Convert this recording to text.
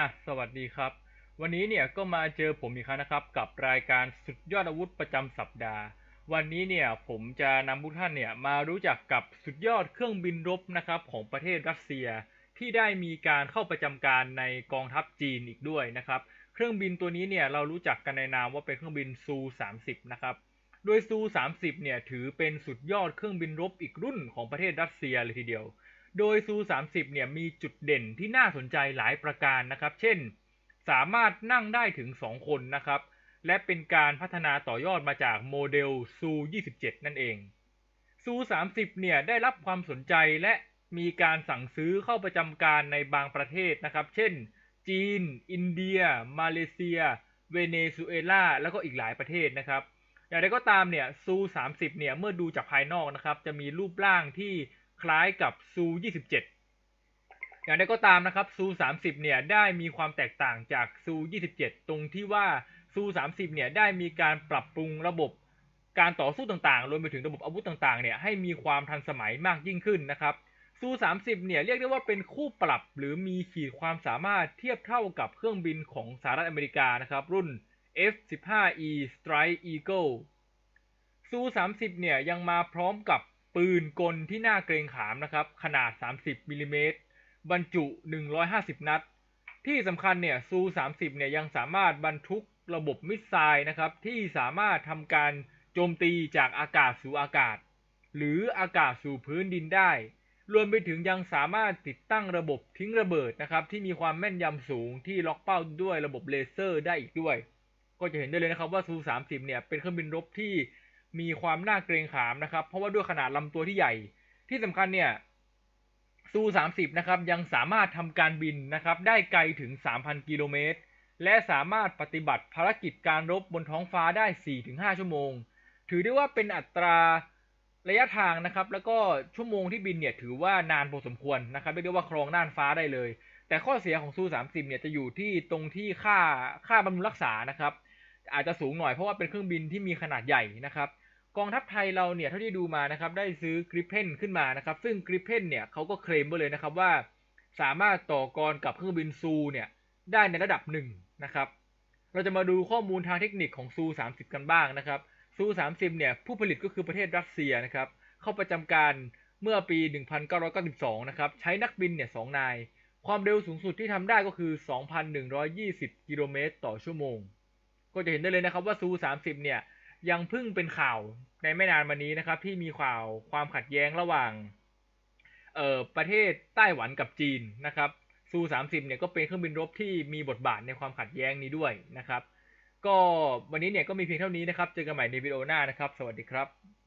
อะสวัสดีครับ วันนี้เนี่ยก็มาเจอผมอีกครั้งนะครับ กับรายการสุดยอดอาวุธประจำสัปดาห์ วันนี้เนี่ยผมจะนำทุกท่านเนี่ยมารู้จักกับสุดยอดเครื่องบินรบนะครับของประเทศรัสเซีย ที่ได้มีการเข้าประจำการในกองทัพจีนอีกด้วยนะครับ เครื่องบินตัวนี้เนี่ยเรารู้จักกันในนามว่าเป็นเครื่องบินซู 30 นะครับโดยซู 30 เนี่ยถือเป็นสุดยอดเครื่องบินรบอีกรุ่นของประเทศรัสเซียเลยทีเดียว โดยซู 30 เนี่ยมีจุดเด่นที่น่าสนใจหลายประการนะครับ เช่น สามารถนั่งได้ถึง 2 คนนะครับ และเป็นการพัฒนาต่อยอดมาจากโมเดลซู 27 นั่นเอง ซู 30 เนี่ยได้รับความสนใจและมีการสั่งซื้อเข้าประจำการในบางประเทศนะครับ เช่น จีน อินเดีย มาเลเซีย เวเนซุเอลา แล้วก็อีกหลายประเทศนะครับ อย่างไรก็ตามเนี่ยซู 30 เนี่ยเมื่อดูจากภายนอกนะครับ จะมีรูปร่างที่ คล้ายกับซู27 อย่างไรก็ตามนะครับซู30เนี่ยได้มีความแตกต่างจากซู27 ตรงที่ว่าซู30เนี่ยได้มีการปรับปรุงระบบการต่อสู้ต่างๆ รวมไปถึงระบบอาวุธต่างๆ เนี่ยให้มีความทันสมัยมากยิ่งขึ้นนะครับซู30เนี่ยเรียกได้ว่าเป็นคู่ปรับหรือมีขีดความสามารถเทียบเท่ากับเครื่องบินของสหรัฐอเมริกานะครับ รุ่น F-15E Strike Eagle ซู30เนี่ยยังมาพร้อมกับ ปืนกลที่น่าเกรงขามนะครับ ขนาด 30มิลลิเมตรบรรจุ 150 นัด ที่สำคัญเนี่ยซู 30 เนี่ยยังสามารถบรรทุกระบบมิสไซล์นะครับ ที่สามารถทำการโจมตีจากอากาศสู่อากาศ หรืออากาศสู่พื้นดินได้ รวมไปถึงยังสามารถติดตั้งระบบทิ้งระเบิดนะครับ ที่มีความแม่นยำสูงที่ล็อกเป้าด้วยระบบเลเซอร์ได้อีกด้วย ก็จะเห็นได้เลยนะครับว่าซู 30 เนี่ยเป็นเครื่องบินรบที่ มีความน่าเกรงขามนะครับ เพราะว่าด้วยขนาดลำตัวที่ใหญ่ ที่สำคัญเนี่ยซู30นะครับยังสามารถทำการบินนะครับได้ไกลถึง 3,000 กิโลเมตร และสามารถปฏิบัติภารกิจการรบบนท้องฟ้าได้ 4-5 ชั่วโมง ถือได้ว่าเป็นอัตราระยะทางนะครับแล้วก็ชั่วโมงที่บินเนี่ยถือว่านานพอสมควรนะครับเรียกได้ว่าครองน่านฟ้าได้เลย แต่ข้อเสียของซู30เนี่ยจะอยู่ที่ตรงที่ค่าค่าบำรุงรักษานะครับอาจจะสูงหน่อยเพราะว่าเป็นเครื่องบินที่มีขนาดใหญ่นะครับ กองทัพไทยเราเนี่ยเท่าที่ดูมานะครับได้ซื้อกริปเพนขึ้นมานะครับ ซึ่งกริปเพนเนี่ยเขาก็เคลมไว้เลยนะครับว่า สามารถต่อกรกับเครื่องบินซูเนี่ยได้ในระดับหนึ่งนะครับ เราจะมาดูข้อมูลทางเทคนิคของซู30 กันบ้างนะครับซู30เนี่ยผู้ผลิตก็คือประเทศรัสเซียนะครับ เข้าประจำการเมื่อปี 1992 นะครับ ใช้นักบินเนี่ยสองนาย ความเร็วสูงสุดที่ทำได้ก็คือ 2,120 กิโลเมตรต่อชั่วโมง ก็จะเห็นได้เลยนะครับว่าซู30เนี่ย ยังเพิ่งเป็นข่าวในไม่นานมานี้นะครับ ที่มีข่าวความขัดแย้งระหว่างเอ่อประเทศไต้หวันกับจีนนะครับซู30เนี่ยก็เป็นเครื่องบินรบที่มีบทบาทในความขัดแย้งนี้ด้วยนะครับ ก็วันนี้เนี่ยก็มีเพียงเท่านี้นะครับ เจอกันใหม่ในวิดีโอหน้านะครับ สวัสดีครับ